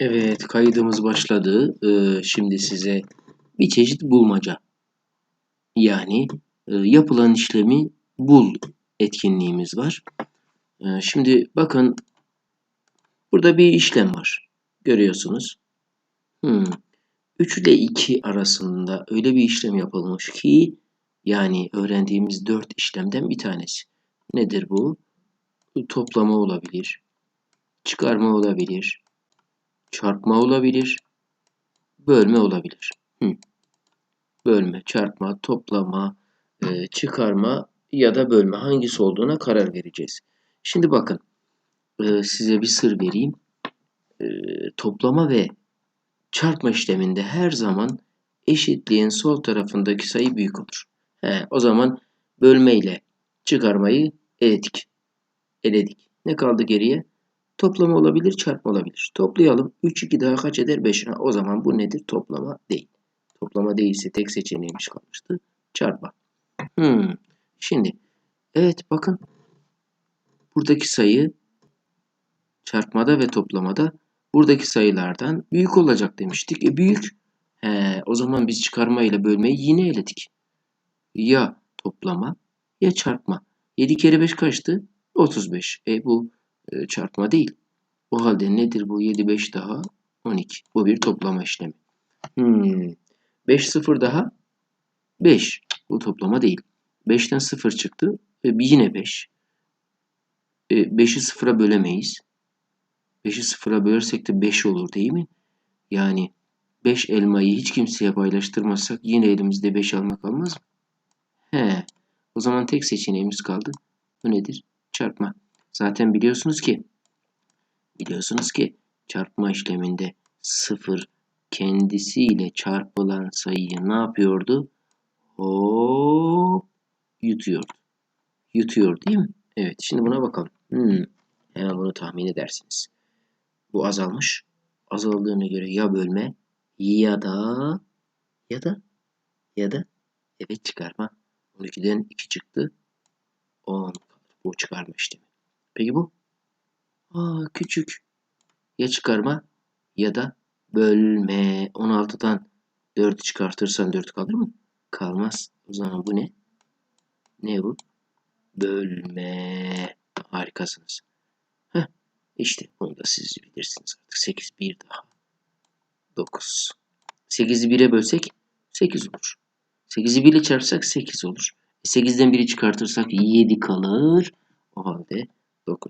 Evet, kaydımız başladı. Ee, şimdi size bir çeşit bulmaca. Yani e, yapılan işlemi bul etkinliğimiz var. Ee, şimdi bakın burada bir işlem var. Görüyorsunuz. Hmm. 3 ile 2 arasında öyle bir işlem yapılmış ki yani öğrendiğimiz 4 işlemden bir tanesi. Nedir bu? Toplama olabilir. Çıkarma olabilir çarpma olabilir, bölme olabilir. Hı. Bölme, çarpma, toplama, e, çıkarma ya da bölme hangisi olduğuna karar vereceğiz. Şimdi bakın e, size bir sır vereyim. E, toplama ve çarpma işleminde her zaman eşitliğin sol tarafındaki sayı büyük olur. He, o zaman bölme ile çıkarmayı eledik. Eledik. Ne kaldı geriye? Toplama olabilir, çarpma olabilir. Toplayalım. 3, 2 daha kaç eder? 5. Ha, o zaman bu nedir? Toplama değil. Toplama değilse tek seçeneğimiz kalmıştı. Çarpma. Hmm. Şimdi evet bakın buradaki sayı çarpmada ve toplamada buradaki sayılardan büyük olacak demiştik. E büyük. He, o zaman biz çıkarma ile bölmeyi yine eledik. Ya toplama ya çarpma. 7 kere 5 kaçtı? 35. E bu e, çarpma değil. O halde nedir bu? 7 5 daha 12. Bu bir toplama işlemi. Hmm. 5 0 daha 5. Bu toplama değil. 5'ten 0 çıktı. E, yine 5. E, 5'i 0'a bölemeyiz. 5'i 0'a bölersek de 5 olur değil mi? Yani 5 elmayı hiç kimseye paylaştırmazsak yine elimizde 5 elma kalmaz mı? He. O zaman tek seçeneğimiz kaldı. Bu nedir? Çarpma. Zaten biliyorsunuz ki biliyorsunuz ki çarpma işleminde 0 kendisiyle çarpılan sayıyı ne yapıyordu? Hop yutuyordu. Yutuyor değil mi? Evet şimdi buna bakalım. Hmm, hemen bunu tahmin edersiniz. Bu azalmış. Azaldığına göre ya bölme ya da ya da ya da evet çıkarma. 12'den 2 çıktı. 10 Bu çıkarma işlemi. Peki bu? Aa, küçük. Ya çıkarma ya da bölme. 16'dan 4 çıkartırsan 4 kalır mı? Kalmaz. O zaman bu ne? Ne bu? Bölme. Harikasınız. Heh, işte bunu da siz bilirsiniz artık. 8 bir daha. 9. 8'i 1'e bölsek 8 olur. 8'i 1 ile çarpsak 8 olur. 8'den 1'i çıkartırsak 7 kalır. O halde 9.